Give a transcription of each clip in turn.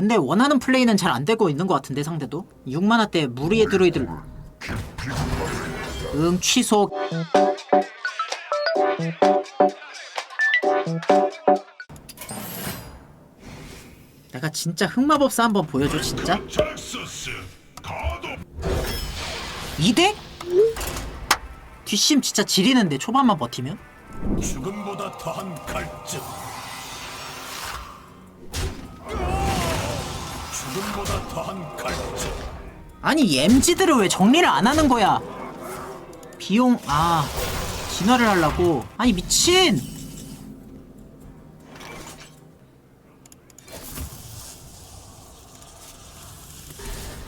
근데 원하는 플레이는 잘 안 되고 있는 것 같은데 상대도? 6만화 때 무리의 드로이들 응 취소. 내가 진짜 흑마법사 한번 보여줘 진짜? 잭서스 가도 2대? 뒷심 진짜 지리는데 초반만 버티면? 죽음보다 더한 갈증 죽음보다 더한 갈증 아니 이 MG들을 왜 정리를 안 하는 거야? 비용 아 진화를 하려고? 아니 미친!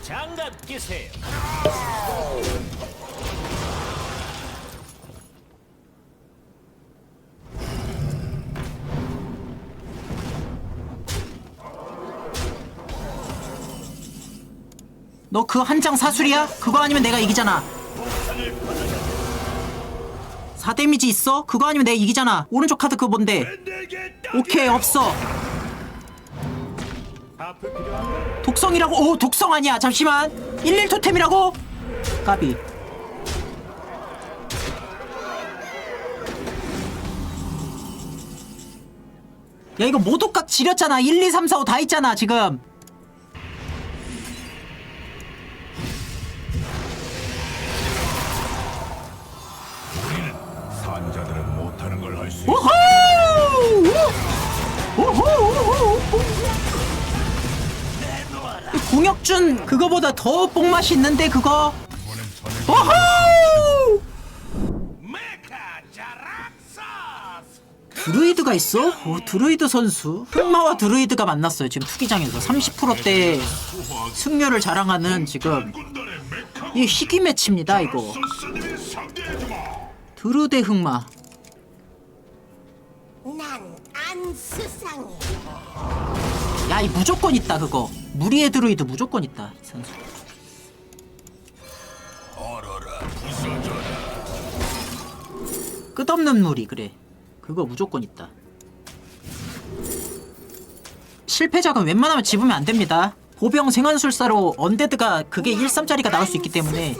장갑 끼세 너 그 한 장 사술이야? 그거 아니면 내가 이기잖아. 4 데미지 있어? 그거 아니면 내가 이기잖아. 오른쪽 카드 그거 뭔데? 오케이 없어? 독성이라고? 오 독성 아니야. 잠시만. 11 토템이라고? 까비. 야 이거 모독각 지렸잖아. 1 2 3 4 5 다 있잖아 지금 오호! 오호 공혁준 그거보다 더 뽕맛이 있는데 그거? 오호! 드루이드가 있어? 오, 드루이드 선수? 흑마와 드루이드가 만났어요. 지금 투기장에서. 30%대 승률을 자랑하는 지금 이 희귀 매치입니다 이거. 드루 대 흑마 난 안 수상해. 야 이 무조건 있다 그거. 무리의 드루이드 무조건 있다 이 선수. 얼어라 부서져라. 끝없는 무리 그래. 그거 무조건 있다. 실패작은 웬만하면 집으면 안 됩니다 보병 생환술사로 언데드가 그게 1.3짜리가 나올 수 있기 때문에.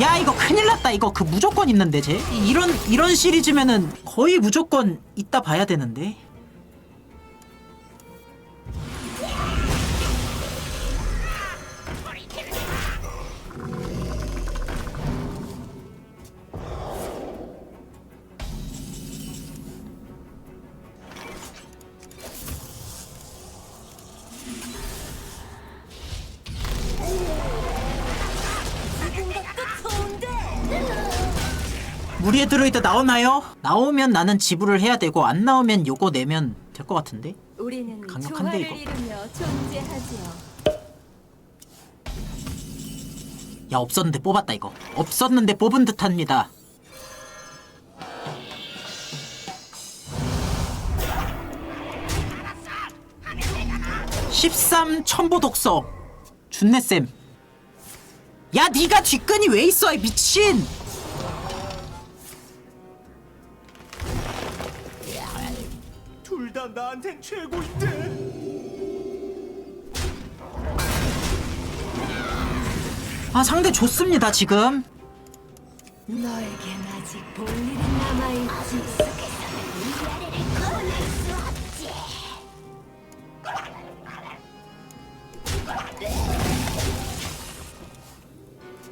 야 이거 큰일 났다. 이거 그 무조건 있는데 쟤. 이- 이런 이런 시리즈면은 거의 무조건 있다 봐야 되는데 무리의 드로이드 나오나요? 나오면 나는 지불을 해야 되고 안 나오면 요거 내면 될 것 같은데 우리는 강력한데, 조화를 이거. 이루며 존재하지요. 야 없었는데 뽑았다 이거 없었는데 뽑은 듯합니다 (13) 첨보 독성 준내쌤 야 니가 뒷끈이 왜 있어 이 미친 둘다 나한텐 최고인데. 아 상대 좋습니다 지금 너에겐 아직 볼 일이 남아있지.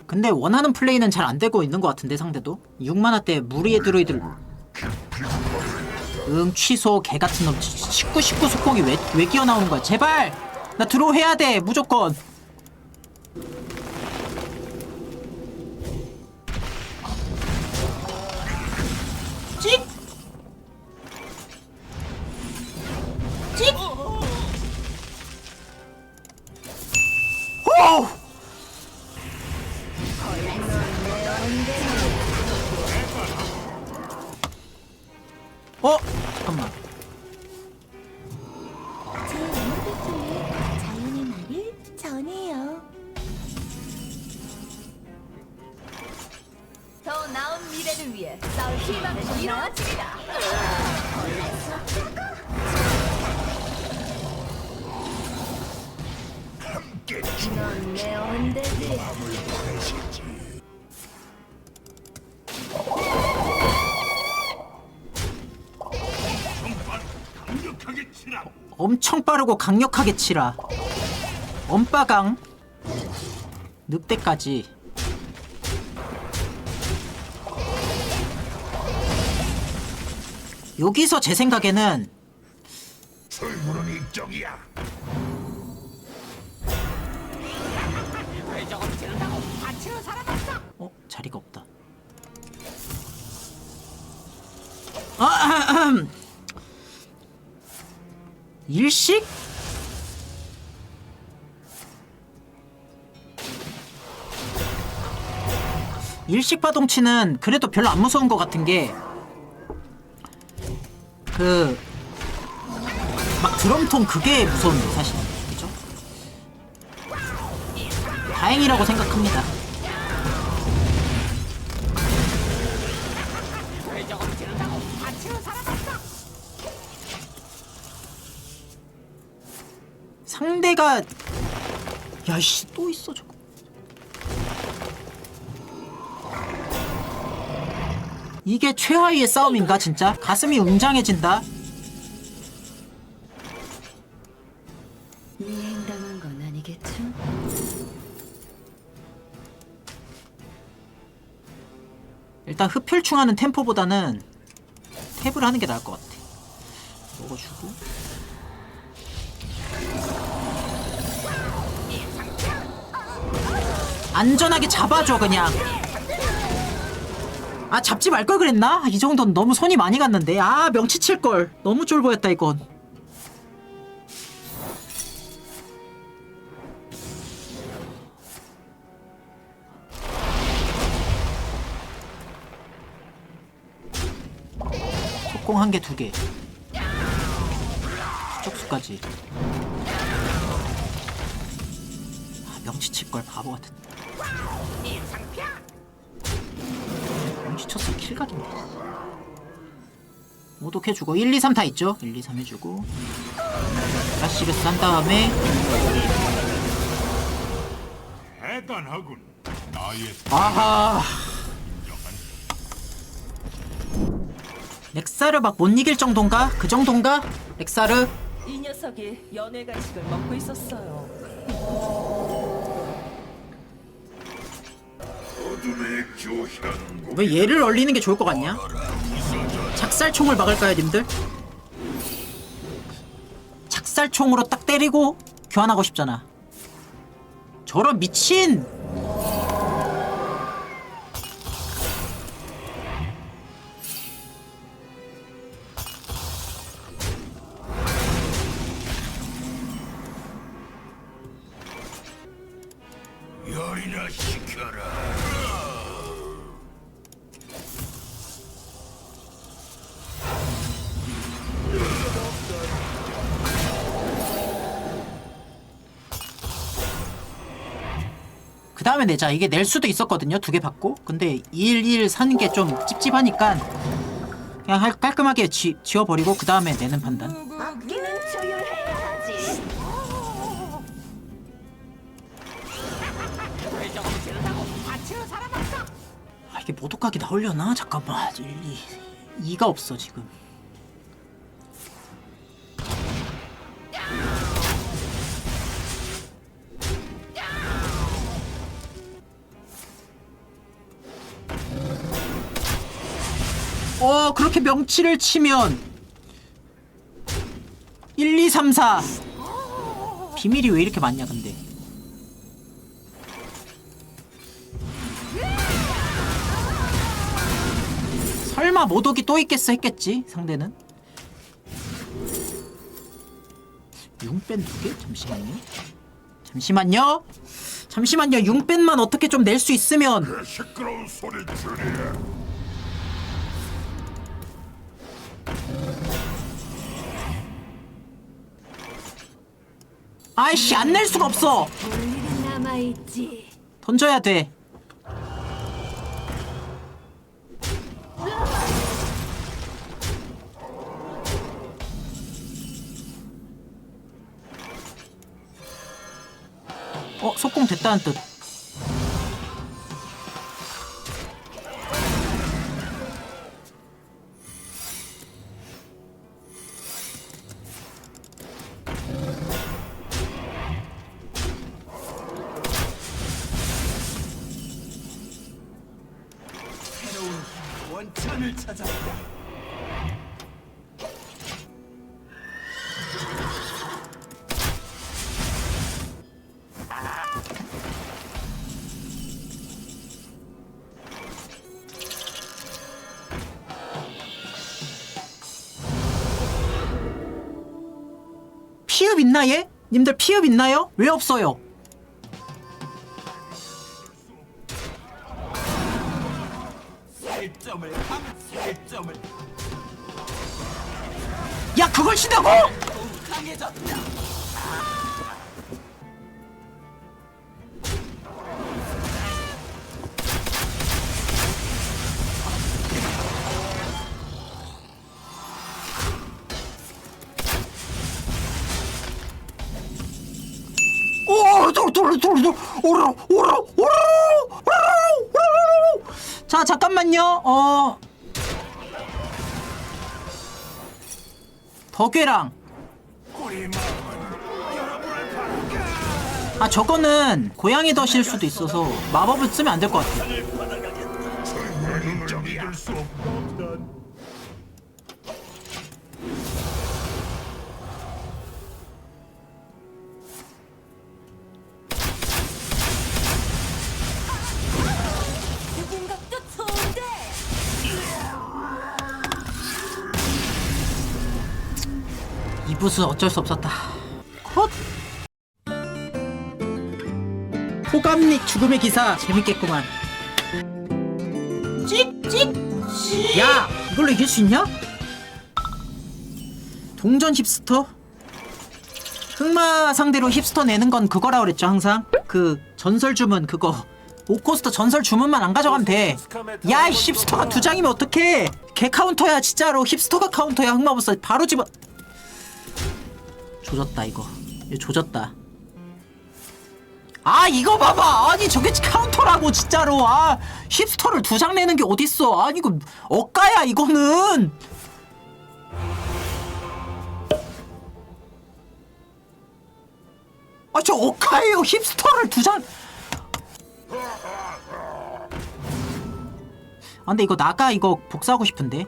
근데 원하는 플레이는 잘 안 되고 있는 것 같은데 상대도 6만화 때 무리의 드로이들 응 취소 개 같은 놈 19, 19 속공이 왜, 왜 기어나오는 거야 제발 나 드로우 해야 돼 무조건 찍! 찍! 엄청 빠르고 강력하게 치라. 엄빠강. 늑대까지. 여기서 제 생각에는 출구는 이쪽이야. 어 자리가 없다. 아, 아흠. 일식? 일식 파동치는 그래도 별로 안 무서운 것 같은 게 그 막 드럼통 그게 무서운데 사실 그죠? 다행이라고 생각합니다. 상대가 야씨 또 있어 저거. 이게 최하위의 싸움인가 진짜? 가슴이 웅장해진다. 미행당한 건 아니겠죠? 일단 흡혈충하는 템포보다는 탭을 하는 게 나을 것 같아. 먹어주고 안전하게 잡아줘 그냥. 아 잡지 말 걸 그랬나? 이 정도는 너무 손이 많이 갔는데. 아 명치 칠걸. 너무 쫄보였다 이건. 속공 한 개 두개. 쪽수까지. 아 명치 칠걸 바보 같은 명치 쳤어 킬각인데 모독해주고 1, 2, 3 다 있죠 1, 2, 3 해주고 라시르스 한 다음에 대단하군. 나의 아하 렉사르 막 못 이길 정도인가? 그 정도인가? 렉사르 이 녀석이 연애 간식을 먹고 있었어요. 왜 얘를 얼리는 게 좋을 것 같냐? 작살총을 막을까요, 님들? 작살총으로 딱 때리고 교환하고 싶잖아. 저런 미친! 그 다음에 내자. 이게 낼 수도 있었거든요. 두 개 받고. 근데 1-1 사는 게 좀 찝찝하니까 그냥 할- 깔끔하게 지, 지워버리고 그 다음에 내는 판단. 악기는 조율해야지. 아, 이게 모독각이 나오려나? 잠깐만. 1, 2. 2가 없어, 지금. 어, 그렇게 명치를 치면 1, 2, 3, 4. 비밀이 왜 이렇게 많냐, 근데. 설마 모독이 또 있겠어 했겠지 상대는 융뺀 두 개? 잠시만요 잠시만요 잠시만요 융뺀만 어떻게 좀 낼 수 있으면 그 시끄러운 소리 줄이야. 아이씨 안 낼 수가 없어. 볼 일은 남아있지. 던져야 돼. 어 속공 됐다는 뜻 원천을 찾아. 피읍 있나 얘? 님들 피읍 있나요? 왜 없어요? 살점을 함 살점을 야 그걸 신다고? 강해졌다. 오, 돌, 돌, 돌, 돌, 오로, 오로, 오로, 오로. 자, 잠깐만요. 어, 덕괴랑. 아, 저거는 고양이 덫일 수도 있어서 마법을 쓰면 안 될 것 같아. 부스 어쩔 수 없었다. 컷. 호감릭 죽음의 기사 재밌겠구만. 찍찍. 야 이걸로 이길 수 있냐? 동전 힙스터? 흑마 상대로 힙스터 내는 건 그거라 그랬죠 항상 그 전설 주문 그거 오코스터 전설 주문만 안 가져가면 돼야 이 힙스터가 두 장이면 어떡해 개 카운터야 진짜로 힙스터가 카운터야 흑마법사 바로 집어 조졌다 이거. 이거 조졌다. 아 이거 봐봐. 아니 저게 카운터라고 진짜로. 아 힙스터를 두 장 내는 게 어딨어? 아니 이거 억가야 이거는. 아 저 억가예요. 힙스터를 두장. 아 근데 이거 나가 이거 복사하고 싶은데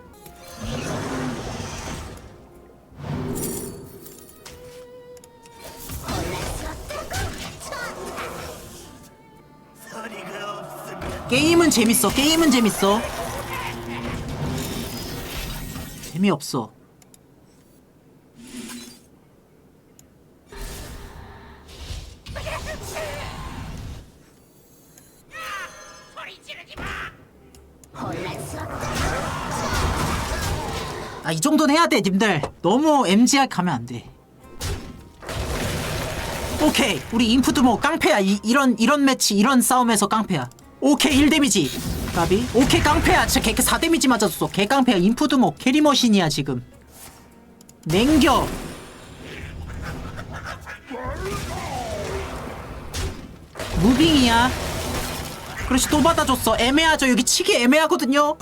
게임은 재밌어. 게임은 재밌어. 재미없어. 아, 이 정도는 해야 돼, 님들. 너무 MGR 가면 안 돼. 오케이 우리 인프드 뭐 깡패야 이, 이런 이런 매치 이런 싸움에서 깡패야 오케이 1 데미지. 가비? 오케이 깡패야. 진짜 걔 4데미지 맞았어. 개 깡패야. 인프드 뭐 캐리머신이야 지금. 냉겨. 무빙이야. 그렇지 또 받아줬어. 애매하죠. 여기 치기 애매하거든요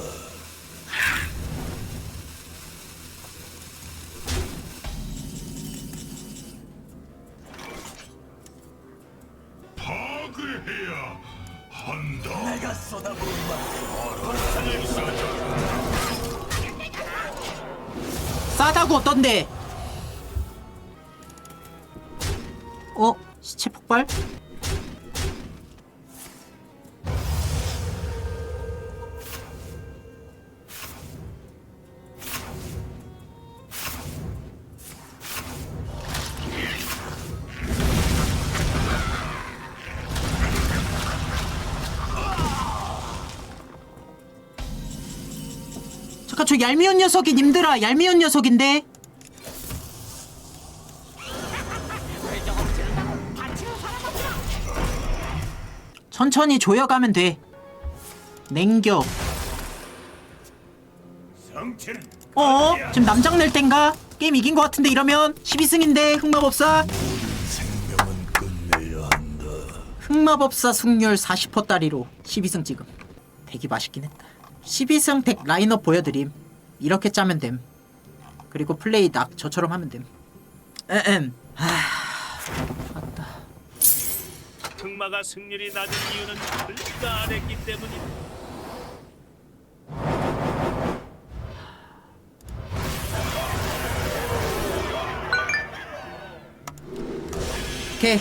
폭발? 잠깐 저 얄미운 녀석이 님들아 얄미운 녀석인데 천천히 조여가면 돼. 냉겨. 어? 지금 남장 낼 땐가? 게임 이긴 것 같은데 이러면 12승인데 흑마법사? 흑마법사 승률 40%따리로 12승 지금 덱이 맛있긴 했다 12승 덱 라인업 보여드림 이렇게 짜면 됨 그리고 플레이 낙 저처럼 하면 됨 에헴 하... 승마가 승률이 낮은 이유는 둘다 안 했기 때문이다. 오케이